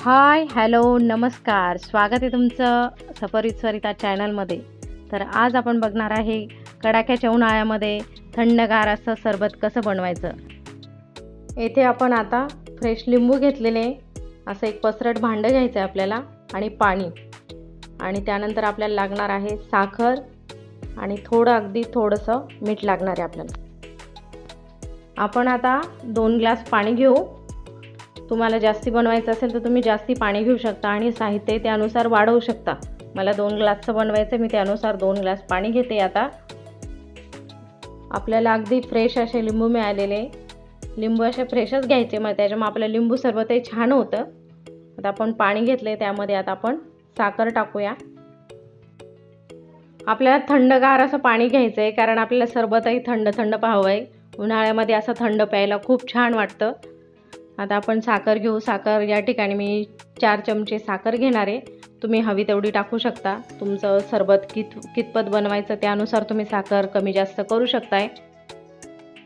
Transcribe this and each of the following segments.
Hi hello नमस्कार. स्वागत आहे तुमचं सफरीत सरिता चॅनलमध्ये. तर आज आपण बघणार आहे कडाक्याच्या उन्हाळ्यामध्ये थंडगार असं सरबत कसं बनवायचं. येथे आपण आता फ्रेश लिंबू घेतलेले असं एक पसरट भांडं घ्यायचं आहे आपल्याला आणि पाणी. आणि त्यानंतर आपल्याला लागणार आहे साखर आणि थोडं अगदी थोडंसं मीठ लागणार आहे आपल्याला. आपण आता दोन ग्लास पाणी घेऊ. तुम्हाला जास्ती बनवायचं असेल तर तुम्ही जास्ती पाणी घेऊ शकता आणि साहित्य त्यानुसार वाढवू शकता. मला दोन ग्लासचं बनवायचं मी त्यानुसार दोन ग्लास पाणी घेते आता. आपल्याला अगदी फ्रेश असे लिंबू मिळालेले. लिंबू असे फ्रेशच घ्यायचे मग त्याच्यामुळे आपलं लिंबू सरबतही छान होतं. आता आपण पाणी घेतले त्यामध्ये आता आपण साखर टाकूया. आपल्याला थंडगार असं पाणी घ्यायचं आहे कारण आपल्याला सरबतही थंड थंड पाहावं आहे. उन्हाळ्यामध्ये असं थंड प्यायला खूप छान वाटतं. आता आपण साखर घेऊ. साखर या ठिकाणी मी चार चमचे साखर घेणार आहे. तुम्ही हवी तेवढी टाकू शकता. तुमचं सरबत कित कितपत बनवायचं त्यानुसार तुम्ही साखर कमी जास्त करू शकताय.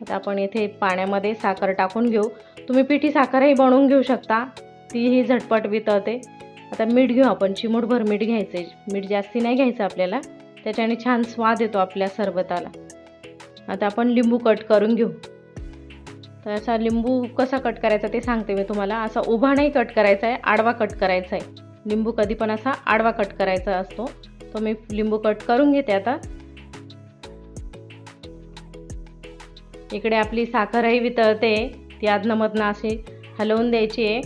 आता आपण येथे पाण्यामध्ये साखर टाकून घेऊ. तुम्ही पिठी साखरही बनवून घेऊ शकता. तीही झटपट वितळते. आता मीठ घेऊ आपण. चिमूटभर मीठ घ्यायचे मीठ जास्ती नाही घ्यायचं आपल्याला. त्याच्याने छान स्वाद येतो आपल्या सरबताला. आता आपण लिंबू कट करून घेऊ. तर असा लिंबू कसा कट करायचा ते सांगते मी तुम्हाला. असा उभा नाही कट करायचा आहे आडवा कट करायचा आहे लिंबू कधी पण असा आडवा कट करायचा असतो. तो मी लिंबू कट करून घेते आता. इकडे आपली साखरही वितळते. ती आदनमधनं अशी हलवून द्यायची आहे.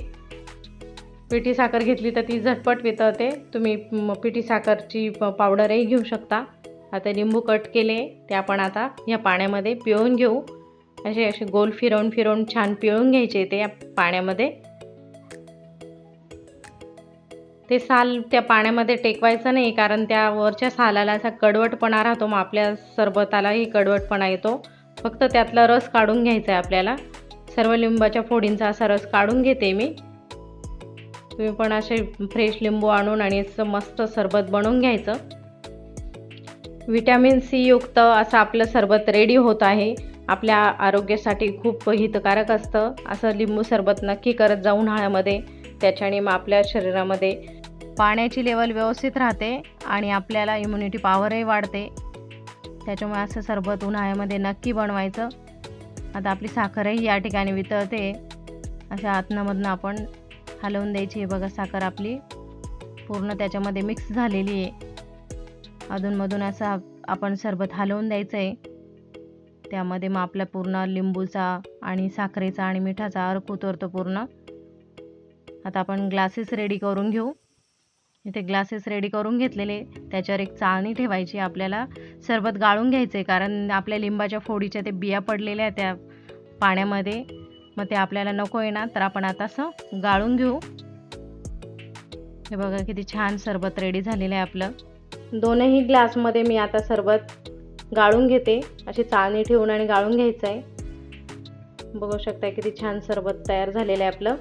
पिठी साखर घेतली तर ती झटपट वितळते. तुम्ही पिठी साखरची प- पावडरही घेऊ शकता. आता लिंबू कट केले ते आपण आता या पाण्यामध्ये पिळून घेऊ. असे असे गोल फिरवून फिरवून छान पिळून घ्यायचे ते या पाण्यामध्ये. ते साल त्या पाण्यामध्ये टेकवायचं नाही कारण त्या वरच्या सालाला असा कडवटपणा राहतो मग आपल्या सरबतालाही कडवटपणा येतो. फक्त त्यातला रस काढून घ्यायचा आहे आपल्याला. सर्व लिंबाच्या फोडींचा असा रस काढून घेते मी. तुम्ही पण असे फ्रेश लिंबू आणून आणि असं मस्त सरबत बनवून घ्यायचं. विटॅमिन सी युक्त असं आपलं सरबत रेडी होत आहे. आपल्या आरोग्यासाठी खूप हितकारक असतं. असं लिंबू सरबत नक्की करत जा उन्हाळ्यामध्ये त्याच्याने मग आपल्या शरीरामध्ये पाण्याची लेवल व्यवस्थित राहते आणि आपल्याला इम्युनिटी पॉवरही वाढते. त्याच्यामुळे असं सरबत उन्हाळ्यामध्ये नक्की बनवायचं. आता आपली साखरही या ठिकाणी वितळते. अशा आतनामधनं आपण हलवून द्यायची आहे बघा साखर आपली. पूर्ण त्याच्यामध्ये मिक्स झालेली आहे. अधूनमधून असं आपण सरबत हलवून द्यायचं आहे त्यामध्ये मग आपला पूर्ण लिंबूचा आणि साखरेचा आणि मिठाचा अर्क उतरतो पूर्ण. आता आपण ग्लासेस रेडी करून घेऊ. इथे ग्लासेस रेडी करून घेतलेले. त्याच्यावर एक चाळणी ठेवायची आपल्याला. सरबत गाळून घ्यायचं आहे कारण आपल्या लिंबाच्या फोडीच्या ते बिया पडलेल्या आहेत त्या पाण्यामध्ये. मग ते आपल्याला नको येणार तर आपण आता असं गाळून घेऊ. हे बघा किती छान सरबत रेडी झालेलं आहे आपलं. दोनही ग्लासमध्ये मी आता सरबत गाळून घेते. अशी चाळणी ठेवून आणि गाळून घ्यायचं आहे बघू शकता किती छान सरबत तयार झालेलं आहे आपलं.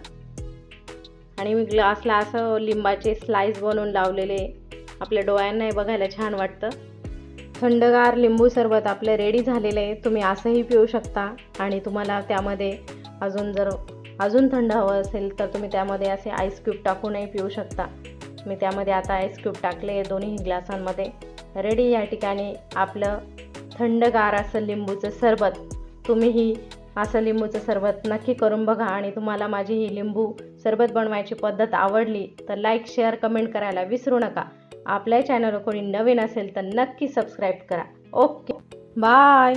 आणि मी ग्लासला असं लिंबाचे स्लाइस बनवून लावलेले. आपल्या डोळ्यांनाही बघायला छान वाटतं. थंडगार लिंबू सरबत आपलं रेडी झालेलं आहे. तुम्ही असंही पिऊ शकता. आणि तुम्हाला त्यामध्ये अजून जर अजून थंड हवं असेल तर तुम्ही त्यामध्ये असे आईस क्यूब टाकूनही पिऊ शकता. मी त्यामध्ये आता आईस क्यूब टाकले दोन्ही ग्लासांमध्ये रेडी या ठिकाणी आपलं थंडगार असं लिंबूचं सरबत. तुम्हीही असं लिंबूचं सरबत नक्की करून बघा आणि तुम्हाला माझी ही लिंबू सरबत बनवायची पद्धत आवडली तर लाईक शेअर कमेंट करायला विसरू नका. आपल्या चॅनलवर कोणी नवीन असेल तर नक्की सबस्क्राईब करा. Okay bye